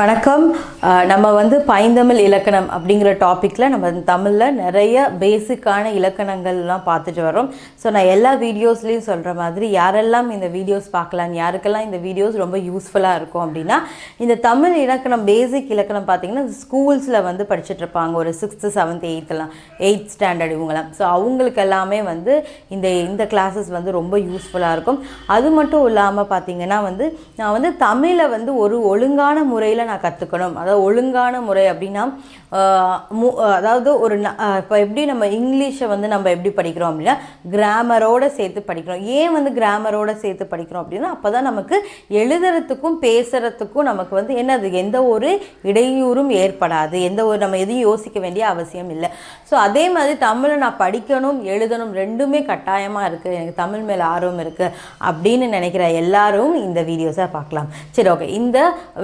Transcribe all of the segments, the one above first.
வணக்கம். நம்ம வந்து பைந்தமிழ் இலக்கணம் அப்படிங்கிற டாப்பிக்கில் நம்ம தமிழில் நிறைய பேசிக்கான இலக்கணங்கள்லாம் பார்த்துட்டு வரோம். ஸோ நான் எல்லா வீடியோஸ்லேயும் சொல்கிற மாதிரி யாரெல்லாம் இந்த வீடியோஸ் பார்க்கலாம் யாருக்கெல்லாம் இந்த வீடியோஸ் ரொம்ப யூஸ்ஃபுல்லாக இருக்கும் அப்படின்னா இந்த தமிழ் இலக்கணம் பேசிக் இலக்கணம் பார்த்திங்கன்னா ஸ்கூல்ஸில் வந்து படிச்சுட்டு இருப்பாங்க. ஒரு சிக்ஸ்த்து செவன்த் எயித்துலாம் எயித் ஸ்டாண்டர்ட் இவங்களாம் ஸோ அவங்களுக்கு எல்லாமே வந்து இந்த இந்த கிளாஸஸ் வந்து ரொம்ப யூஸ்ஃபுல்லாக இருக்கும். அது மட்டும் இல்லாமல் பார்த்தீங்கன்னா வந்து நான் வந்து தமிழை வந்து ஒரு ஒழுங்கான முறையில் நான் கற்றுக்கணும் அதாவது ஒழுங்கான முறை அப்படின்னா மு- அதாவது ஒரு இப்போ எப்படி நம்ம இங்கிலீஷை வந்து நம்ம எப்படி படிக்கிறோம் அப்படின்னா கிராமரோட சேர்த்து படிக்கிறோம். ஏன் வந்து கிராமரோட சேர்த்து படிக்கிறோம் அப்படின்னா அப்போ தான் நமக்கு எழுதுறதுக்கும் பேசுகிறதுக்கும் நமக்கு வந்து என்னது எந்த ஒரு இடையூறும் ஏற்படாது. எந்த ஒரு நம்ம எதையும் யோசிக்க வேண்டிய அவசியம் இல்லை. ஸோ அதே மாதிரி தமிழை நான் படிக்கணும் எழுதணும் ரெண்டுமே கட்டாயமாக இருக்குது எனக்கு தமிழ் மேலே ஆர்வம் இருக்குது அப்படின்னு நினைக்கிற எல்லாரும் இந்த வீடியோஸை பார்க்கலாம். சரி ஓகே இந்த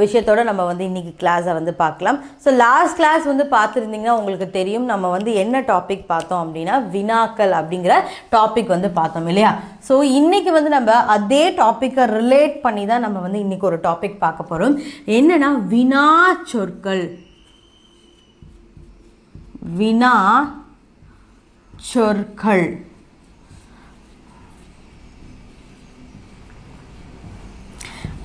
விஷயத்தோட நம்ம வந்து இன்னைக்கு கிளாஸை வந்து பார்க்கலாம். ஸோ லாஸ்ட் கிளாஸ் வந்து பார்த்துருந்தீங்கன்னா உங்களுக்கு தெரியும். நம்ம வந்து என்ன டாபிக் பார்த்தோம் அப்படின்னா வினாக்கள் அப்படிங்கிற டாபிக் வந்து பார்த்தோம் இல்லையா? ஸோ இன்னைக்கு வந்து நம்ம அதே டாப்பிக்கை ரிலேட் பண்ணி தான் நம்ம வந்து இன்னைக்கு ஒரு டாபிக் பார்க்க போகிறோம் என்னன்னா வினா சொற்கள். வினா சொற்கள்.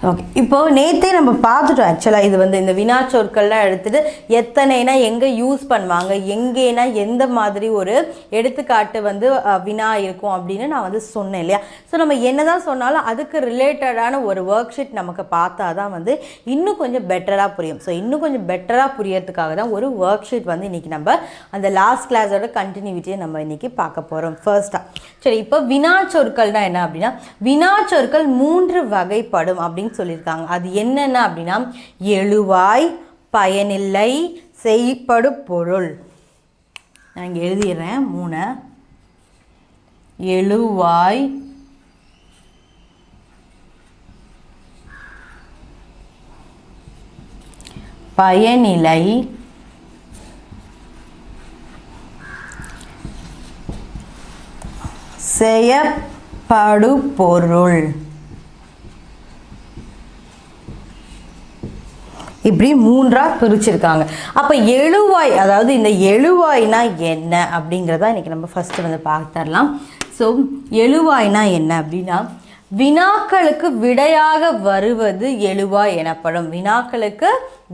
ஓகே இப்போ நேற்றே நம்ம பார்த்துட்டோம் ஆக்சுவலாக இது வந்து இந்த வினா சொற்கள்லாம் எடுத்துட்டு எத்தனைனா எங்கே யூஸ் பண்ணுவாங்க எங்கேனா எந்த மாதிரி ஒரு எடுத்துக்காட்டு வந்து வினா இருக்கும் அப்படின்னு நான் வந்து சொன்னேன் இல்லையா? ஸோ நம்ம என்ன தான் சொன்னாலும் அதுக்கு ரிலேட்டடான ஒரு ஒர்க் ஷீட் நமக்கு பார்த்தா தான் வந்து இன்னும் கொஞ்சம் பெட்டராக புரியும். ஸோ இன்னும் கொஞ்சம் பெட்டராக புரியறதுக்காக தான் ஒரு ஒர்க் ஷீட் வந்து இன்றைக்கி நம்ம அந்த லாஸ்ட் கிளாஸோட கண்டினியூட்டியை நம்ம இன்றைக்கி பார்க்க போகிறோம் ஃபர்ஸ்ட்டாக சரி இப்போ வினா சொற்கள்னால் என்ன அப்படின்னா வினா சொற்கள் மூன்று வகைப்படும் அப்படின்னு சொல்லியிருக்காங்க. அது என்னென்ன அப்படின்னா எழுவாய் பயனில்லை செய்ப்படு பொருள். நான் இங்கே எழுதிடுறேன் மூண. எழுவாய் பயனிலை செய்யப்படு இப்படி மூன்றா பிரிச்சிருக்காங்க. அப்போ எழுவாய் அதாவது இந்த எழுவாய்னா என்ன அப்படிங்கிறத இன்னைக்கு நம்ம ஃபர்ஸ்ட் வந்து பார்த்துடலாம். ஸோ எழுவாய்னா என்ன அப்படின்னா வினாக்களுக்கு விடையாக வருவது எழுவாய் எனப்படும். வினாக்களுக்கு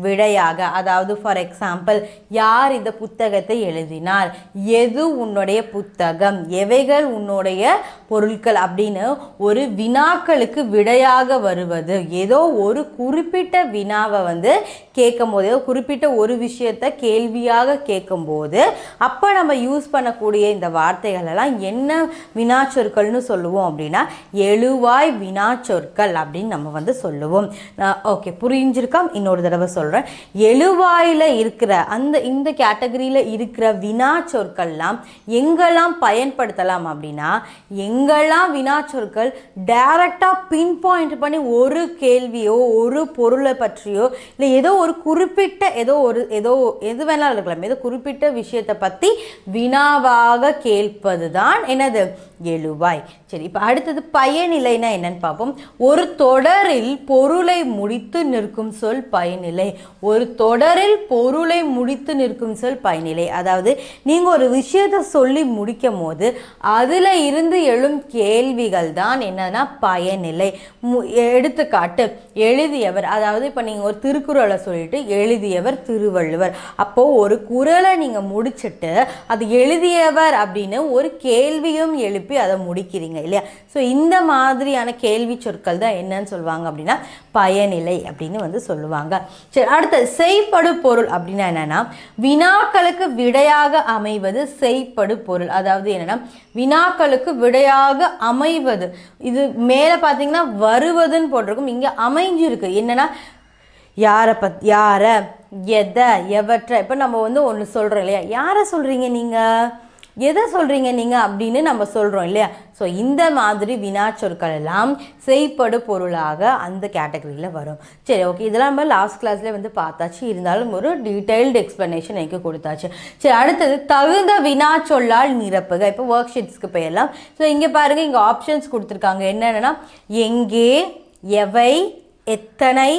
விடையாக அதாவது ஃபார் எக்ஸாம்பிள் யார் இந்த புத்தகத்தை எழுதினார்? எது உன்னுடைய புத்தகம்? எவைகள் உன்னுடைய பொருட்கள்? அப்படின்னு ஒரு வினாக்களுக்கு விடையாக வருவது. ஏதோ ஒரு குறிப்பிட்ட வினாவை வந்து கேட்கும் போது ஏதோ குறிப்பிட்ட ஒரு விஷயத்தை கேள்வியாக கேட்கும்போது அப்போ நம்ம யூஸ் பண்ணக்கூடிய இந்த வார்த்தைகள் எல்லாம் என்ன வினாச்சொற்கள்னு சொல்லுவோம் அப்படின்னா எழுவாய் வினாச்சொற்கள் அப்படின்னு நம்ம வந்து சொல்லுவோம். ஓகே புரிஞ்சிருக்கோம் இன்னொரு தடவை சொல்கிறேன் எழுவாயில் இருக்கிற அந்த இந்த கேட்டகரியில் இருக்கிற வினா சொற்கள்லாம் எங்கெல்லாம் பயன்படுத்தலாம் அப்படின்னா எங்கெல்லாம் வினா சொற்கள் டைரக்டாக பின் பாயிண்ட் பண்ணி ஒரு கேள்வியோ ஒரு பொருளை பற்றியோ இல்லை ஏதோ ஒரு குறிப்பிட்ட ஏதோ ஒரு ஏதோ எது வேணாலும் இருக்கலாம். ஏதோ குறிப்பிட்ட விஷயத்தை பற்றி வினாவாக கேட்பது தான் என்னது? எழுவாய். சரி இப்போ அடுத்தது பயனிலைனா என்னன்னு பார்ப்போம். ஒரு தொடரில் பொருளை முடித்து நிற்கும் சொல் பயனிலை ஒரு தொடரில் பொருளை முடித்து நிற்கும் சொல் பயனிலை. அதாவது நீங்கள் ஒரு விஷயத்தை சொல்லி முடிக்கும் போது அதில் இருந்து எழும் கேள்விகள் தான் என்னன்னா பயனிலை. மு- எடுத்துக்காட்டு எழுதியவர் அதாவது இப்போ நீங்கள் ஒரு திருக்குறளை சொல்லிட்டு எழுதியவர் திருவள்ளுவர். அப்போது ஒரு குறளை நீங்கள் முடிச்சிட்டு அது எழுதியவர் அப்படின்னு ஒரு கேள்வியும் எழுப்பி அதை முடிக்கிறீங்க இல்லையா? ஸோ இந்த மாதிரியான கேள்வி சொற்கள் தான் என்னன்னு சொல்லுவாங்க அப்படின்னா பயனிலை அப்படின்னு வந்து சொல்லுவாங்க. சரி அடுத்தது செய்ப்படு பொருள் அப்படின்னா என்னென்னா வினாக்களுக்கு விடையாக அமைவது செய்ப்படு பொருள். அதாவது என்னென்னா வினாக்களுக்கு விடையாக அமைவது. இது மேலே பார்த்தீங்கன்னா வருவதுன்னு போட்டிருக்கும். இங்கே அமைஞ்சிருக்கு. என்னன்னா யாரை பத் யாரை எதை எவற்றை. இப்போ நம்ம வந்து ஒன்று சொல்கிறோம் இல்லையா? யாரை சொல்கிறீங்க நீங்கள் எதை சொல்கிறீங்க நீங்கள் அப்படின்னு நம்ம சொல்கிறோம் இல்லையா? ஸோ இந்த மாதிரி வினாச்சொற்கள் எல்லாம் செய்ப்படு பொருளாக அந்த கேட்டகரியில் வரும். சரி ஓகே இதெல்லாம் நம்ம லாஸ்ட் கிளாஸில் வந்து பார்த்தாச்சு. இருந்தாலும் ஒரு டீட்டெயில்டு எக்ஸ்ப்ளனேஷன் எனக்கு கொடுத்தாச்சு. சரி அடுத்தது தகுந்த வினாச்சொல்லால் நிரப்புக. இப்போ ஒர்க் ஷீட்ஸ்க்கு போயிடலாம். ஸோ இங்கே பாருங்கள் இங்கே ஆப்ஷன்ஸ் கொடுத்துருக்காங்க. என்னென்னா எங்கே எவை எத்தனை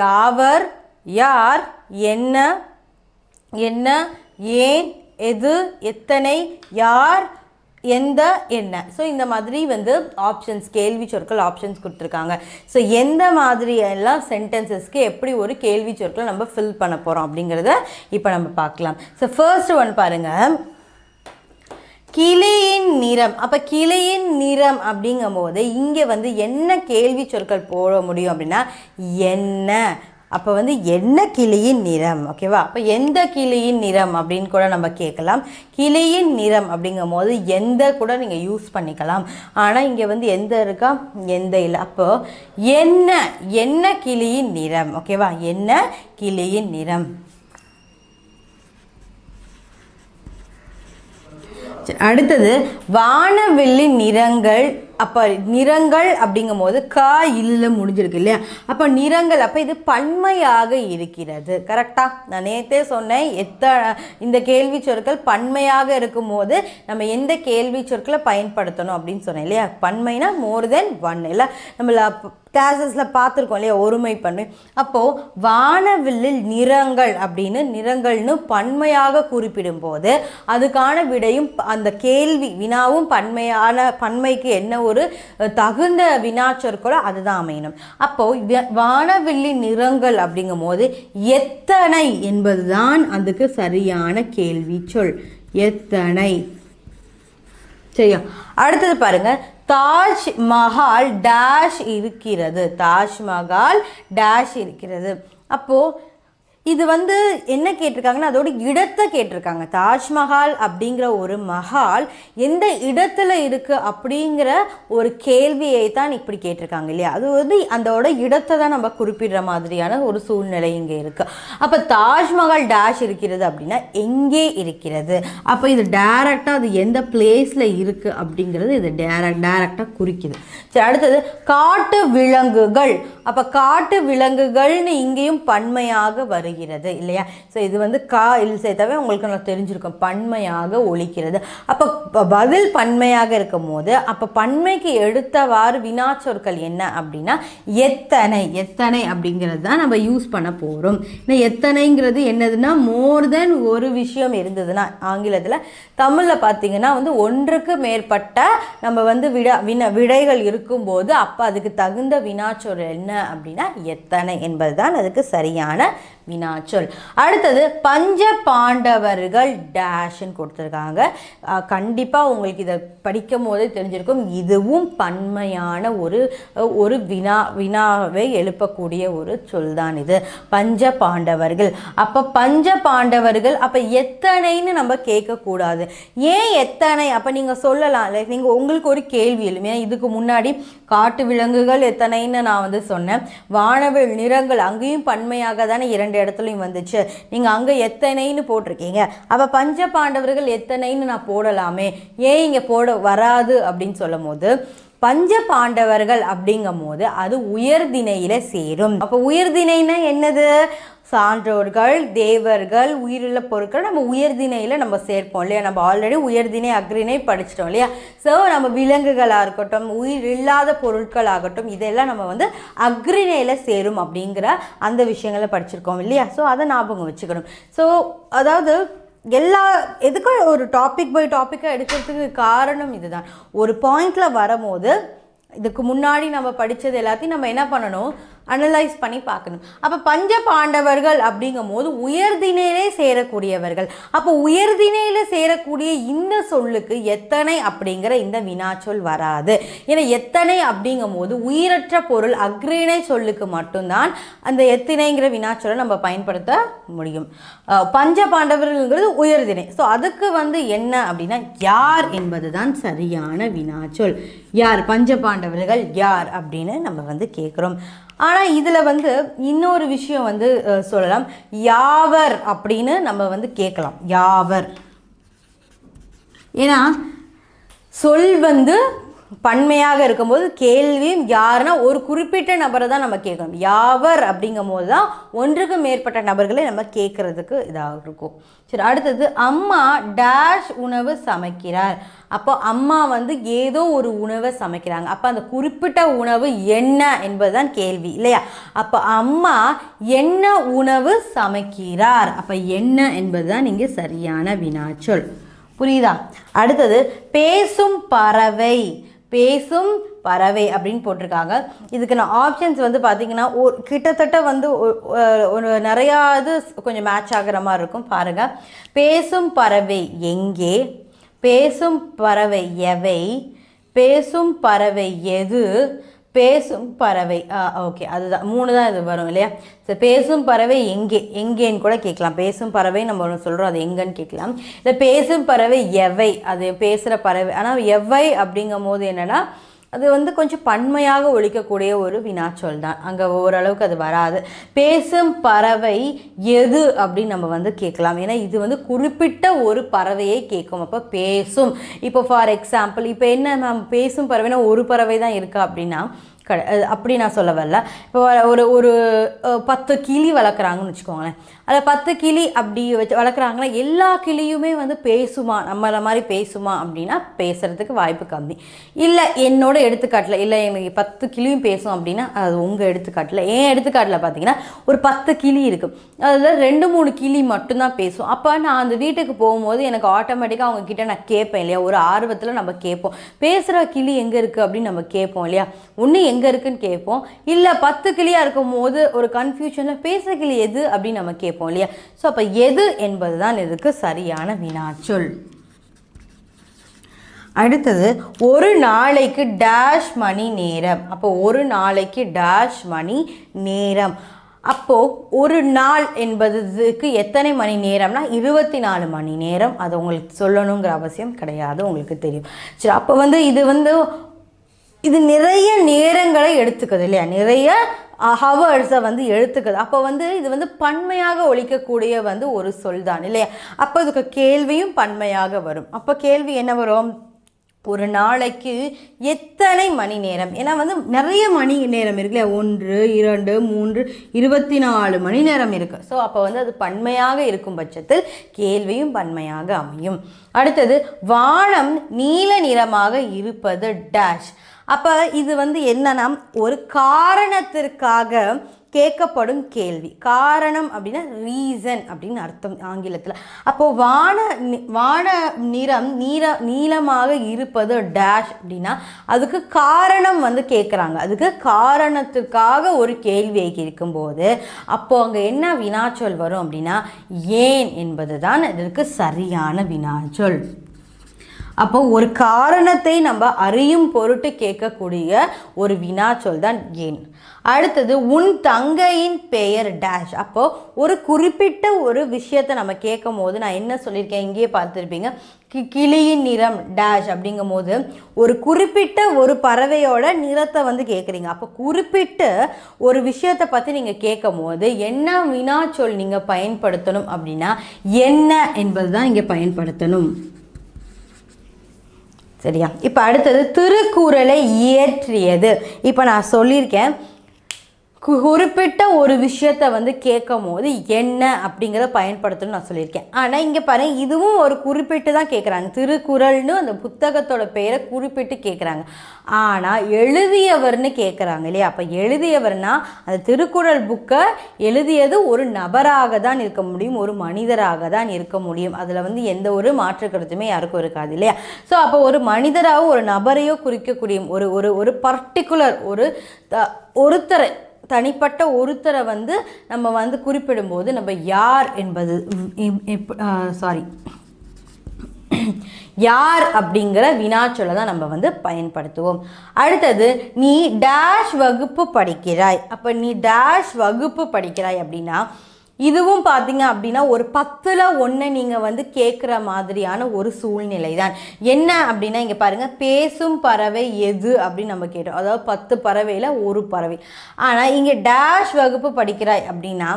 யாவர் யார் என்ன என்ன ஏன் எது எத்தனை யார் எந்த என்ன. ஸோ இந்த மாதிரி வந்து ஆப்ஷன்ஸ் கேள்வி சொற்கள் ஆப்ஷன்ஸ் கொடுத்துருக்காங்க. ஸோ எந்த மாதிரி எல்லாம் சென்டென்சஸ்க்கு எப்படி ஒரு கேள்வி சொற்களை நம்ம ஃபில் பண்ண போகிறோம் அப்படிங்கிறத இப்போ நம்ம பார்க்கலாம். ஸோ ஃபர்ஸ்ட் ஒன் பாருங்கள் கிளியின் நிறம். அப்போ கிளியின் நிறம் அப்படிங்கும்போது இங்கே வந்து என்ன கேள்வி சொற்கள் போட முடியும் அப்படின்னா என்ன. அப்போ வந்து என்ன கிளியின் நிறம் ஓகேவா அப்போ எந்த கிளியின் நிறம் அப்படின்னு கூட நம்ம கேட்கலாம். கிளியின் நிறம் அப்படிங்கும் போது எந்த கூட நீங்கள் யூஸ் பண்ணிக்கலாம். ஆனால் இங்கே வந்து எந்த இருக்கா? எந்த இல்லை. அப்போது என்ன என்ன கிளியின் நிறம் ஓகேவா என்ன கிளியின் நிறம்? அடுத்தது வானவெள்ளி நிறங்கள் அப்போ நிறங்கள் அப்படிங்கும் போது கா இல்ல முடிஞ்சிருக்கு இல்லையா? அப்போ நிறங்கள் அப்போ இது பன்மையாக இருக்கிறது. கரெக்டாக நான் நேற்றே சொன்னேன் எத்த இந்த கேள்வி சொற்கள் பன்மையாக இருக்கும்போது நம்ம எந்த கேள்வி சொற்களை பயன்படுத்தணும் அப்படின்னு சொன்னேன் இல்லையா? பன்மைனா மோர் தென் ஒன் இல்லை? நம்மள கிளாஸஸில் பார்த்துருக்கோம் இல்லையா? ஒருமை பன்மை. அப்போது வானவில்லில் நிறங்கள் அப்படின்னு நிறங்கள்னு பன்மையாக குறிப்பிடும்போது அதுக்கான விடையும் அந்த கேள்வி வினாவும் பன்மையான பன்மைக்கு என்ன ஒரு தகுந்த வினாச்சொற்களோ அதுதான் அமையணும். அப்போது வானவில்லி நிறங்கள் அப்படிங்கும் போது எத்தனை என்பதுதான் அதுக்கு சரியான கேள்வி சொல். எத்தனை? சரியா? அடுத்தது பாருங்க. தாஜ் மஹால் டேஷ் இருக்கிறது. தாஜ் மஹால் டேஷ் இருக்கிறது. அப்போ இது வந்து என்ன கேட்டிருக்காங்கன்னா அதோட இடத்தை கேட்டிருக்காங்க. தாஜ்மஹால் அப்படிங்கிற ஒரு மஹால் எந்த இடத்துல இருக்கு அப்படிங்கிற ஒரு கேள்வியை தான் இப்படி கேட்டிருக்காங்க இல்லையா? அது வந்து அதோட இடத்தை தான் நம்ம குறிப்பிடுற மாதிரியான ஒரு சூழ்நிலை இங்கே இருக்கு. அப்போ தாஜ்மஹால் டேஷ் இருக்கிறது அப்படின்னா எங்கே இருக்கிறது? அப்போ இது டேரெக்டாக அது எந்த பிளேஸில் இருக்குது அப்படிங்கிறது இது டேரக்ட் டைரக்டாக குறிக்குது. சரி அடுத்தது காட்டு விலங்குகள். அப்போ காட்டு விலங்குகள்னு இங்கேயும் பன்மையாக வருகிறது இல்லையா? ஸோ இது வந்து கா இல் சேர்த்தாவே உங்களுக்கு நான் தெரிஞ்சிருக்கும். பன்மையாக ஒழிக்கிறது. அப்போ பதில் பன்மையாக இருக்கும் போது அப்போ பன்மைக்கு எடுத்தவாறு வினாச்சொற்கள் என்ன அப்படின்னா எத்தனை எத்தனை அப்படிங்கிறது தான் நம்ம யூஸ் பண்ண போகிறோம் எத்தனைங்கிறது என்னதுன்னா மோர் தென் ஒரு விஷயம் இருந்ததுன்னா ஆங்கிலத்தில் தமிழில் பார்த்தீங்கன்னா வந்து ஒன்றுக்கு மேற்பட்ட நம்ம வந்து விட வினா விடைகள் இருக்கும்போது அப்போ அதுக்கு தகுந்த வினாச்சொல் என்ன அப்படின்னா எத்தனை என்பதுதான் அதுக்கு சரியான வினாச்சொல் அடுத்தது பஞ்ச பாண்டவர்கள் டேஷ்ன்னு கொடுத்துருக்காங்க. கண்டிப்பாக உங்களுக்கு இதை படிக்கும் போதே தெரிஞ்சிருக்கும். இதுவும் பன்மையான ஒரு ஒரு வினா வினாவை எழுப்பக்கூடிய ஒரு சொல் தான் இது. பஞ்ச பாண்டவர்கள் அப்போ பஞ்ச பாண்டவர்கள் அப்போ எத்தனைன்னு நம்ம கேட்கக்கூடாது. ஏன் எத்தனை? அப்போ நீங்கள் சொல்லலாம். இல்லை நீங்கள் உங்களுக்கு ஒரு கேள்வி எழுமே இதுக்கு முன்னாடி காட்டு விலங்குகள் எத்தனைன்னு நான் வந்து சொன்னேன். வானவில் நிறங்கள் அங்கேயும் பன்மையாக தானே இரண்டு இடத்துலையும் வந்துச்சு. நீங்கள் அங்கே எத்தனைன்னு போட்டிருக்கீங்க. அப்போ பஞ்ச பாண்டவர்கள் எத்தனைன்னு நான் போடலாமே? ஏன் இங்கே போட வராது அப்படின்னு சொல்லும் போது பஞ்ச பாண்டவர்கள் அப்படிங்கும் போது அது உயர்திணையில சேரும். அப்போ உயர்திணைனா என்னது? சான்றோர்கள் தேவர்கள் உயிருள்ள பொருட்கள் நம்ம உயர்திணையில் நம்ம சேர்ப்போம் இல்லையா? நம்ம ஆல்ரெடி உயர்திணை அக்ரிணை படிச்சிட்டோம் இல்லையா? ஸோ நம்ம விலங்குகளாக இருக்கட்டும் உயிர் இல்லாத பொருட்கள் ஆகட்டும் இதெல்லாம் நம்ம வந்து அக்ரிணையில் சேரும் அப்படிங்கிற அந்த விஷயங்களை படிச்சிருக்கோம் இல்லையா? ஸோ அதை ஞாபகம் வச்சுக்கணும். ஸோ அதாவது எல்லா எதுக்கும் ஒரு டாபிக் பை டாப்பிக்காக எடுக்கிறதுக்கு காரணம் இதுதான். ஒரு பாயிண்டில் வரும்போது இதுக்கு முன்னாடி நம்ம படித்தது எல்லாத்தையும் நம்ம என்ன பண்ணணும்? அனலைஸ் பண்ணி பார்க்கணும். அப்போ பஞ்ச பாண்டவர்கள் அப்படிங்கும் போது உயர்தினையிலே சேரக்கூடியவர்கள். அப்போ உயர்தினையில் சேரக்கூடிய இந்த சொல்லுக்கு எத்தனை அப்படிங்கிற இந்த வினாச்சொல் வராது. ஏன்னா எத்தனை அப்படிங்கும் போது உயிரற்ற பொருள் அக்ரிணை சொல்லுக்கு மட்டும்தான் அந்த எத்தினைங்கிற வினாச்சொலை நம்ம பயன்படுத்த முடியும். பஞ்ச பாண்டவர்கள்ங்கிறது உயர்திணை. ஸோ அதுக்கு வந்து என்ன அப்படின்னா யார் என்பது தான் சரியான வினாச்சொல். யார் பஞ்ச பாண்டவர்கள் யார் அப்படின்னு நம்ம வந்து கேட்குறோம் ஆனால் இதில் வந்து இன்னொரு விஷயம் வந்து சொல்லலாம். யாவர் அப்படின்னு நம்ம வந்து கேட்கலாம் யாவர். ஏன்னா சொல் வந்து பன்மையாக இருக்கும்போது கேள்வியும் யாருன்னா ஒரு குறிப்பிட்ட நபரை தான் நம்ம கேட்கணும். யாவர் அப்படிங்கும் போது தான் ஒன்றுக்கு மேற்பட்ட நபர்களை நம்ம கேட்குறதுக்கு இதாக இருக்கும். சரி அடுத்தது அம்மா டேஷ் உணவு சமைக்கிறார். அப்போ அம்மா வந்து ஏதோ ஒரு உணவை சமைக்கிறாங்க. அப்போ அந்த குறிப்பிட்ட உணவு என்ன என்பதுதான் கேள்வி இல்லையா? அப்போ அம்மா என்ன உணவு சமைக்கிறார்? அப்போ என்ன என்பதுதான் இங்கே சரியான வினாச்சொல் புரியுதா? அடுத்தது பேசும் பறவை. பேசும் பறவை அப்படின்னு போட்டிருக்காங்க. இதுக்கு நான் ஆப்ஷன்ஸ் வந்து பார்த்தீங்கன்னா ஒரு கிட்டத்தட்ட வந்து ஒரு நிறையா இது கொஞ்சம் மேட்ச் ஆகிற மாதிரி இருக்கும். பாருங்கள் பேசும் பறவை எங்கே? பேசும் பறவை எவை? பேசும் பறவை எது? பேசும் பறவை. ஓகே அதுதான். மூணு தான் இது வரும் இல்லையா? சரி பேசும் பறவை எங்கே? எங்கேன்னு கூட கேட்கலாம். பேசும் பறவை நம்ம ஒன்று சொல்கிறோம் அது எங்கேன்னு கேட்கலாம். இல்லை பேசும் பறவை எவை? அது பேசுகிற பறவை. ஆனால் எவை அப்படிங்கும் போது என்னென்னா அது வந்து கொஞ்சம் பன்மையாக ஒழிக்கக்கூடிய ஒரு வினாச்சொல் தான். அங்கே ஓரளவுக்கு அது வராது. பேசும் பறவை எது அப்படின்னு நம்ம வந்து கேட்கலாம். ஏன்னா இது வந்து குறிப்பிட்ட ஒரு பறவையை கேட்கும். அப்போ பேசும். இப்போ ஃபார் எக்ஸாம்பிள் இப்போ என்ன மேம் பேசும் பறவைனா ஒரு பறவை தான் இருக்கா அப்படின்னா அப்படி நான் சொல்ல வரல. இப்போ ஒரு ஒரு பத்து கிளி வளர்க்குறாங்கன்னு வச்சுக்கோங்களேன். அதில் பத்து கிளி அப்படி வச்சு வளர்க்குறாங்கன்னா எல்லா கிளியுமே வந்து பேசுமா? நம்மள மாதிரி பேசுமா அப்படின்னா பேசுகிறதுக்கு வாய்ப்பு கம்மி. இல்லை என்னோட எடுத்துக்காட்டில் இல்லை எனக்கு பத்து கிளியும் பேசும் அப்படின்னா அது உங்கள் எடுத்துக்காட்டில். என் எடுத்துக்காட்டில் பார்த்தீங்கன்னா ஒரு பத்து கிளி இருக்குது அதில் ரெண்டு மூணு கிளி மட்டும்தான் பேசும். அப்போ நான் அந்த வீட்டுக்கு போகும்போது எனக்கு ஆட்டோமேட்டிக்காக அவங்கக்கிட்ட நான் கேட்பேன் இல்லையா? ஒரு ஆர்வத்தில் நம்ம கேட்போம் பேசுகிற கிளி எங்கே இருக்குது அப்படின்னு நம்ம கேட்போம் இல்லையா? ஒன்று எங்கே இருக்குன்னு கேட்போம். இல்லை பத்து கிளியாக இருக்கும் போது ஒரு கன்ஃபியூஷனில் பேசுகிற கிளி எது அப்படின்னு நம்ம கேட்போம் இல்லையா? ஸோ அப்போ எது என்பது தான் இதுக்கு சரியான வினாச்சொல் அடுத்தது ஒரு நாளைக்கு டேஷ் மணி நேரம். அப்போ ஒரு நாளைக்கு டேஷ் மணி நேரம். அப்போது ஒரு நாள் என்பதுக்கு எத்தனை மணி நேரம்னா இருபத்தி நாலு மணி நேரம். அது உங்களுக்கு சொல்லணுங்கிற அவசியம் கிடையாது உங்களுக்கு தெரியும். சரி அப்போ வந்து இது வந்து இது நிறைய நேரங்களை எடுத்துக்குது இல்லையா? நிறைய ஹவர்ஸை வந்து எழுத்துக்குது அப்போ வந்து இது வந்து பன்மையாக ஒழிக்கக்கூடிய வந்து ஒரு சொல் தான் இல்லையா? அப்போ இதுக்கு கேள்வியும் பன்மையாக வரும். அப்போ கேள்வி என்ன வரும்? ஒரு நாளைக்கு எத்தனை மணி நேரம்? ஏன்னா வந்து நிறைய மணி நேரம் இருக்குல்ல ஒன்று இரண்டு மூன்று இருபத்தி நாலு மணி நேரம் இருக்குது ஸோ அப்போ வந்து அது பன்மையாக இருக்கும் பட்சத்தில் கேள்வியும் பன்மையாக அமையும். அடுத்தது வானம் நீல நிறமாக இருப்பது டேஷ் அப்போ இது வந்து என்னன்னா ஒரு காரணத்திற்காக கேட்கப்படும் கேள்வி. காரணம் அப்படின்னா ரீசன் அப்படின்னு அர்த்தம் ஆங்கிலத்தில். அப்போது வான வான நிறம் நீர நீளமாக இருப்பது டேஷ் அப்படின்னா அதுக்கு காரணம் வந்து கேட்குறாங்க. அதுக்கு காரணத்துக்காக ஒரு கேள்வியை கேட்கும்போது அப்போது அங்கே என்ன வினாச்சொல் வரும் அப்படின்னா ஏன் என்பது தான் இதற்கு சரியான வினாச்சொல். அப்போ ஒரு காரணத்தை நம்ம அறியும் பொருட்டு கேட்கக்கூடிய ஒரு வினாச்சொல் தான் ஏன் அடுத்தது உன் தங்கையின் பெயர் டேஷ் அப்போ ஒரு குறிப்பிட்ட ஒரு விஷயத்தை நம்ம கேட்கும் போது நான் என்ன சொல்லியிருக்கேன்? இங்கேயே பார்த்துருப்பீங்க. கி கிளியின் நிறம் டேஷ் அப்படிங்கும் போது ஒரு குறிப்பிட்ட ஒரு பறவையோட நிறத்தை வந்து கேட்குறீங்க. அப்போ குறிப்பிட்ட ஒரு விஷயத்தை பற்றி நீங்கள் கேட்கும் போது என்ன வினாச்சொல் நீங்கள் பயன்படுத்தணும் அப்படின்னா என்ன என்பது தான் இங்கே பயன்படுத்தணும். சரியா? இப்போ அடுத்தது திருக்குறளை இயற்றியது. இப்போ நான் சொல்லியிருக்கேன் குறிப்பிட்ட ஒரு விஷயத்தை வந்து கேட்கும் போது என்ன அப்படிங்கிறத பயன்படுத்தணும்னு நான் சொல்லியிருக்கேன். ஆனால் இங்கே பாருங்க இதுவும் ஒரு குறிப்பிட்டு தான் கேட்குறாங்க. திருக்குறள்னு அந்த புத்தகத்தோட பெயரை குறிப்பிட்டு கேட்குறாங்க. ஆனால் எழுதியவர்னு கேட்குறாங்க இல்லையா? அப்போ எழுதியவர்னா அந்த திருக்குறள் புக்கை எழுதியது ஒரு நபராக தான் இருக்க முடியும் ஒரு மனிதராக தான் இருக்க முடியும். அதில் வந்து எந்த ஒரு மாற்று கருத்துமே யாருக்கும் இருக்காது இல்லையா? ஸோ அப்போ ஒரு மனிதராகவும் ஒரு நபரையோ குறிக்கக்கூடிய ஒரு ஒரு ஒரு பர்டிகுலர் ஒரு த- ஒருத்தரை தனிப்பட்ட ஒருத்தரை வந்து நம்ம வந்து குறிப்பிடும்போது நம்ம யார் என்பது சாரி யார் அப்படிங்கிற வினாச்சொலை தான் நம்ம வந்து பயன்படுத்துவோம். அடுத்தது நீ டேஷ் வகுப்பு படிக்கிறாய். அப்போ நீ டேஷ் வகுப்பு படிக்கிறாய் அப்படின்னா இதுவும் பார்த்தீங்க அப்படின்னா ஒரு பத்தில் ஒன்று நீங்கள் வந்து கேட்குற மாதிரியான ஒரு சூழ்நிலை தான் என்ன அப்படின்னா இங்கே பாருங்கள் பேசும் பறவை எது அப்படின்னு நம்ம கேட்டோம். அதாவது பத்து பறவையில் ஒரு பறவை. ஆனால் இங்கே டேஷ் வகுப்பு படிக்கிறாய் அப்படின்னா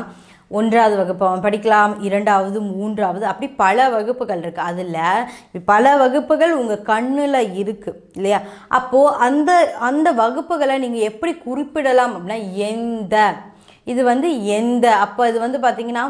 ஒன்றாவது வகுப்பு அவன் படிக்கலாம் இரண்டாவது மூன்றாவது அப்படி பல வகுப்புகள் இருக்குது அதில் பல வகுப்புகள் உங்கள் கண்ணில் இருக்குது இல்லையா? அப்போது அந்த அந்த வகுப்புகளை நீங்கள் எப்படி குறிப்பிடலாம் அப்படின்னா எந்த இது வந்து எந்த அப்போ இது வந்து பார்த்தீங்கன்னா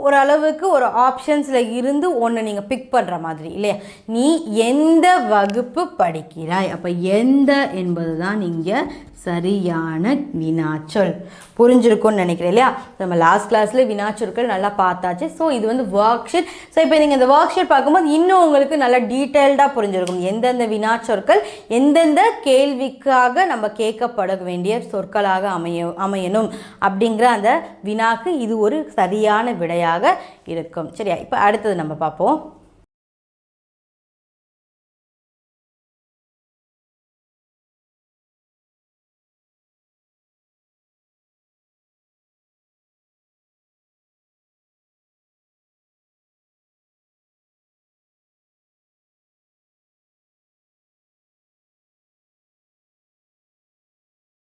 ஓரளவுக்கு ஒரு ஆப்ஷன்ஸில் இருந்து ஒன்று நீங்கள் பிக் பண்ணுற மாதிரி இல்லையா? நீ எந்த வகுப்பு படிக்கிறாய்? அப்போ எந்த என்பது தான் நீங்கள் சரியான வினாச்சொல். புரிஞ்சிருக்கும்னு நினைக்கிறேன் இல்லையா? நம்ம லாஸ்ட் கிளாஸில் வினாச்சொற்கள் நல்லா பார்த்தாச்சு. ஸோ இது வந்து ஒர்க் ஷீட் ஸோ இப்போ நீங்கள் இந்த ஒர்க் ஷீட் பார்க்கும்போது இன்னும் உங்களுக்கு நல்லா டீட்டெயில்டாக புரிஞ்சிருக்கும். எந்தெந்த வினாச்சொற்கள் எந்தெந்த கேள்விக்காக நம்ம கேட்கப்பட வேண்டிய சொற்களாக அமைய அமையணும் அப்படிங்கிற அந்த வினாக்கு இது ஒரு சரியான விடையாக இருக்கும். சரியா? இப்போ அடுத்தது நம்ம பார்ப்போம்.